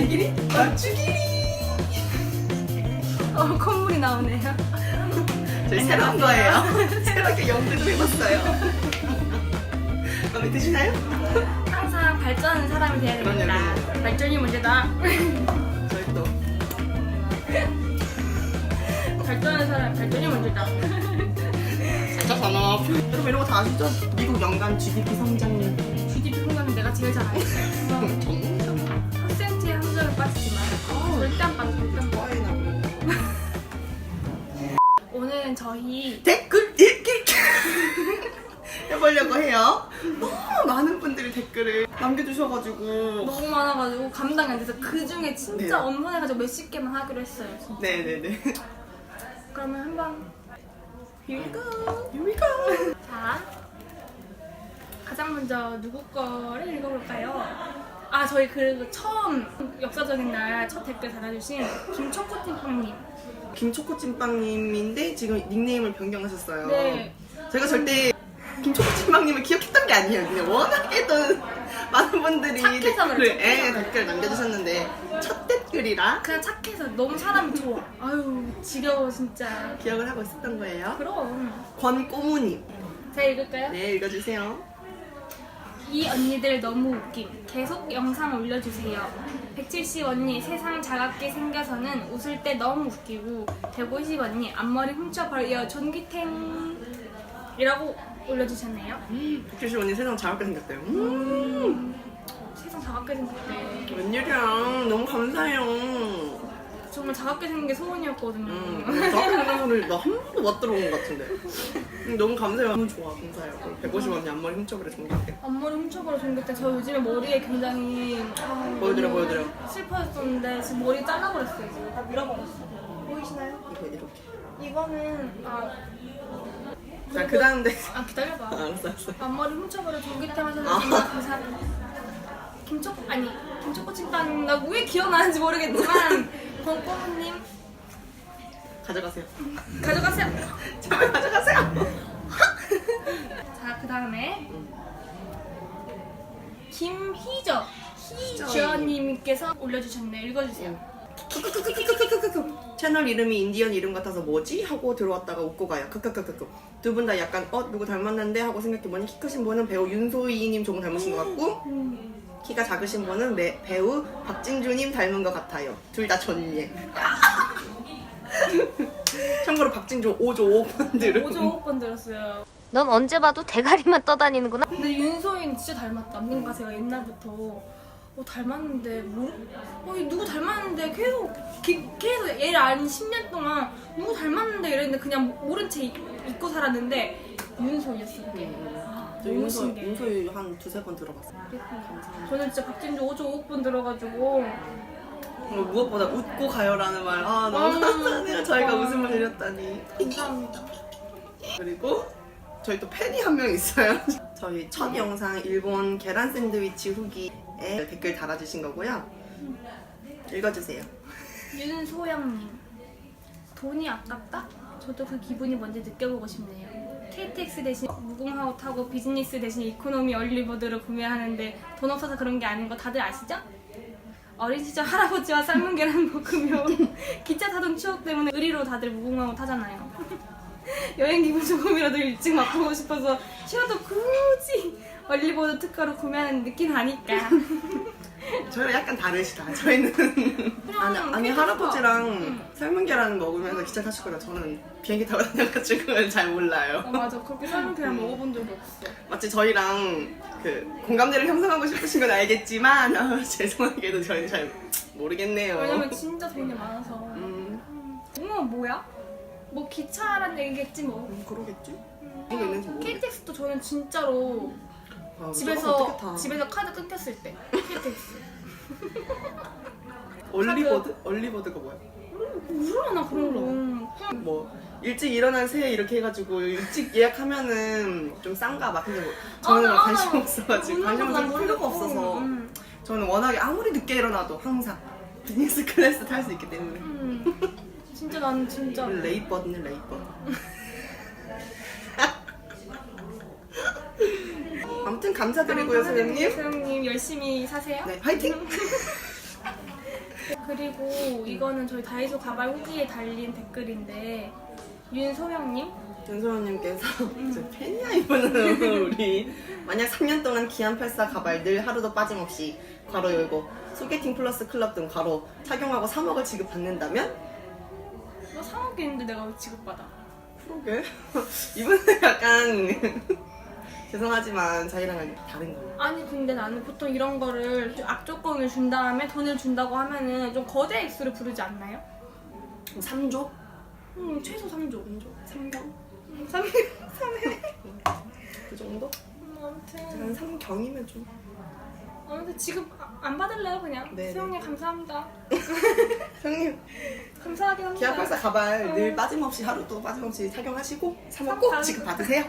다리길이 맞추기리 어, 콧물이 나오네요. 저희 새로운 거예요 새롭게 연구도 해봤어요 마음에 드시나요? 항상 발전하는 사람이 됩니다. 그럼요, 발전이 문제다. 저희 또 발전하는 사람, 발전이 문제다. 4차 산업 여러분 이런 거 다 아시죠? 미국 연간 GDP 성장률 GDP 성장은 내가 제일 잘 알죠. 정말 빠져. 와이 나고 오늘은 저희 댓글 읽기 해보려고 해요. 너무 많은 분들이 댓글을 남겨주셔가지고 너무 많아가지고 감당이 안 돼서 그 중에 진짜 네. 엄선해가지고 몇십 개만 하기로 했어요. 진짜. 네네네. 그러면 한번 Here we go. Here we go. 자, 가장 먼저 누구 거를 읽어볼까요? 아, 저희 그리고 처음 역사적인 날 첫 댓글 달아주신 김초코팀빵님. 김초코찐빵님인데 지금 닉네임을 변경하셨어요. 네. 제가 절대 김초코찐빵님을 기억했던 게 아니에요. 그냥 워낙에도 많은 분들이 착해서 댓글, 그래, 예, 댓글 남겨주셨는데 첫 댓글이라 그냥 착해서 너무 사람이 좋아. 아유, 지겨워, 진짜. 기억을 하고 있었던 거예요. 그럼. 권꼬무님. 제가 읽을까요? 네, 읽어주세요. 이 언니들 너무 웃김. 계속 영상 올려주세요. 170 언니 세상 차갑게 생겨서는 웃을 때 너무 웃기고 150 언니 앞머리 훔쳐버려 전기탱 이라고 올려주셨네요. 백주시 언니 세상 작게 생겼대요. 음, 음, 세상 차갑게 생겼대. 웬일이야. 너무 감사해요. 정말 차갑게 생긴 게 소원이었거든요. 음, 작게 생긴 소리 나한 번도 못 들어본 것 같은데. 음, 너무 감사해요. 너무 좋아, 감사해요. 150원이 앞머리 훔쳐버려 정리할게. 앞머리 훔쳐버려 전기탱 저 요즘에 머리에 굉장히 아, 보여드려, 너무 보여드려. 슬퍼했었는데 지금 머리 잘라버렸어요. 지금 다 밀어버렸어. 보이시나요? 이거 이렇게. 이거는 아, 자, 그 다음 데 아 기다려봐. 아, 알았어, 알았어. 앞머리 훔쳐버려 전기탱 하셔서 아. 정말 감사합니다. 김초 아니 김초코칭빵 나왜 기억나는지 모르겠지만 권꼬무님 가져가세요. 가져가세요. 제발 가져가세요. 자 그 다음에 김희저 희저님께서 올려주셨네요. 읽어주세요. 채널 이름이 인디언 이름 같아서 뭐지? 하고 들어왔다가 웃고 가요. 크크크크크. 두 분 다 약간 어 누구 닮았는데 하고 생각해보니 키 크신 분은 배우 윤소희님 조금 닮으신 것 같고 키가 작으신 분은 매- 배우 박진주님 닮은 것 같아요. 둘 다 존예. 참고로 박진주 5조 5번 들은 5조 5번 들었어요. 넌 언제 봐도 대가리만 떠다니는구나. 근데 윤소희는 진짜 닮았다. 뭔가 제가 옛날부터 어, 닮았는데 모르... 어, 이 누구 닮았는데 계속 기- 계속 얘를 안 10년 동안 누구 닮았는데 이랬는데 그냥 모른 채 잊- 잊고 살았는데 윤소희였어 그게. 아, 저 너무 윤소, 신기해. 윤소희 한 두세 번 들어봤어요. 감사합니다. 저는 진짜 박진주 5조 5번 들어가지고 그리고 무엇보다 웃고 가요라는 말. 아, 너무 음. 감사해요. 저희가 와. 웃음을 드렸다니. 감사합니다. 그리고 저희 또 팬이 한 명 있어요. 저희 첫 영상 일본 계란 샌드위치 후기에 댓글 달아주신 거고요. 읽어주세요. 윤소영님 돈이 아깝다? 저도 그 기분이 뭔지 느껴보고 싶네요. KTX 대신 무궁화호 타고 비즈니스 대신 이코노미 얼리버드를 구매하는데 돈 없어서 그런 게 아닌 거 다들 아시죠? 어린 시절 할아버지와 삶은 계란 먹으며 기차 타던 추억 때문에 의리로 다들 무궁화호 타잖아요. 여행 기분 조금이라도 일찍 맛보고 싶어서 쉬어도 굳이 얼리버드 특가로 구매하는 느낌 아니까. 저희랑 약간 다르시다. 저희는 아니, 아니 가. 할아버지랑 응. 삶은 계란 먹으면서 기차 타실 거라 저는 비행기 타고 다녀가지고 잘 몰라요. 어, 맞아. 그렇게 삶은 계란 먹어본 적이 없어. 마치 저희랑 그 공감대를 형성하고 싶으신 건 알겠지만 아, 죄송하게도 저희는 잘 모르겠네요. 왜냐면 진짜 돈이 많아서. 음, 어 뭐야? 뭐 기차란 얘기겠지 뭐. 음, 그러겠지? 이거 있는지 모르겠어. KTX도 저는 진짜로 아, 집에서 어떻게 타? 집에서 카드 끊겼을 때 KTX. 얼리버드? 얼리버드가 뭐야? 모르나 그런 거. 뭐 일찍 일어난 새 이렇게 해가지고 일찍 예약하면은 좀 싼가 봐. 근데 뭐 저는 아, 나- 관심 아, 나 없어가지고 관심 몰라, 없을 난 필요가. 없어서 음, 저는 워낙에 아무리 늦게 일어나도 항상 비즈니스 클래스 탈 수 있기 때문에 음. 진짜 나는 진짜. 레이버드는 레이버드. 아무튼 감사드리고요, 소영님. 소영님 열심히 사세요. 네, 화이팅! 그리고 이거는 저희 다이소 가발 후기에 달린 댓글인데 윤소영님 윤소연님께서 저 팬이야 이분은 우리 만약 3년 동안 기안84 가발 늘 하루도 빠짐없이 괄호 열고 소개팅 플러스 클럽 등 괄호 착용하고 3억을 지급받는다면 너 3억 있는데 내가 왜 지급받아? 그러게 이분은 약간 죄송하지만 저희랑은 다른 거예요 아니 근데 나는 보통 이런 거를 악조건을 준 다음에 돈을 준다고 하면은 좀 거대 액수를 부르지 않나요? 3조? 음 최소 3조 3경? 3, 3회 그 정도? 아무튼 한 3경이면 좀 아무튼 지급 아- 안 받을래요 그냥? 네네. 수영님 감사합니다. 형님 감사하긴 합니다. 기안84 가발 어. 늘 빠짐없이 하루도 빠짐없이 착용하시고 3억 삼- 꼭 삼- 지급 받으세요.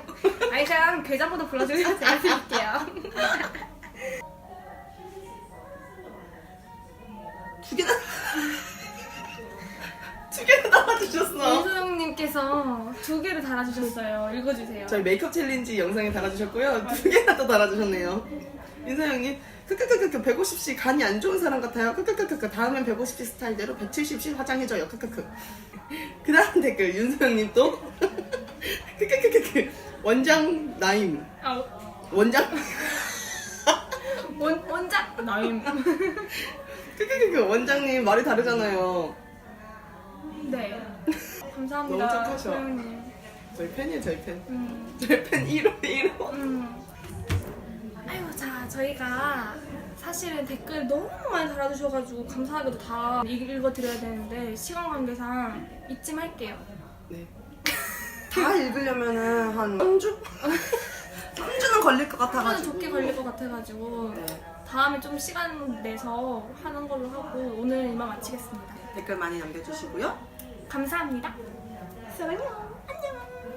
아니 그냥 계좌번호 불러주세요 제가 드릴게요. 두 개나 두 개나 달아주셨어. 윤소영님께서 두 개를 달아주셨어요. 읽어주세요. 저희 메이크업 챌린지 영상에 달아주셨고요. 두 개나 또 달아주셨네요 인사형님 크크크크크 150씩 간이 안 좋은 사람 같아요. 크크크크크 다음엔 150씩 스타일대로 170씩 화장해줘요. 크크크 그 다음 댓글 윤소영님 또? 크크크크크. 원장 나임. 아 원장? 원, 원작 나임. 크크크크 원장님 말이 다르잖아요. 네. 감사합니다 너무 착하셔. 소영님. 저희 팬이에요 저희 팬. 음. 저희 팬 1호 1호 음. 저희가 사실은 댓글 너무 많이 달아주셔가지고 감사하게도 다 읽- 읽어드려야 되는데 시간 관계상 이쯤 할게요 네. 다 읽으려면은 한 3주? 3주는 걸릴 것 같아가지고 좋게 걸릴 것 같아가지고 네. 다음에 좀 시간 내서 하는 걸로 하고 오늘 이만 마치겠습니다 댓글 많이 남겨주시고요 감사합니다 사랑해요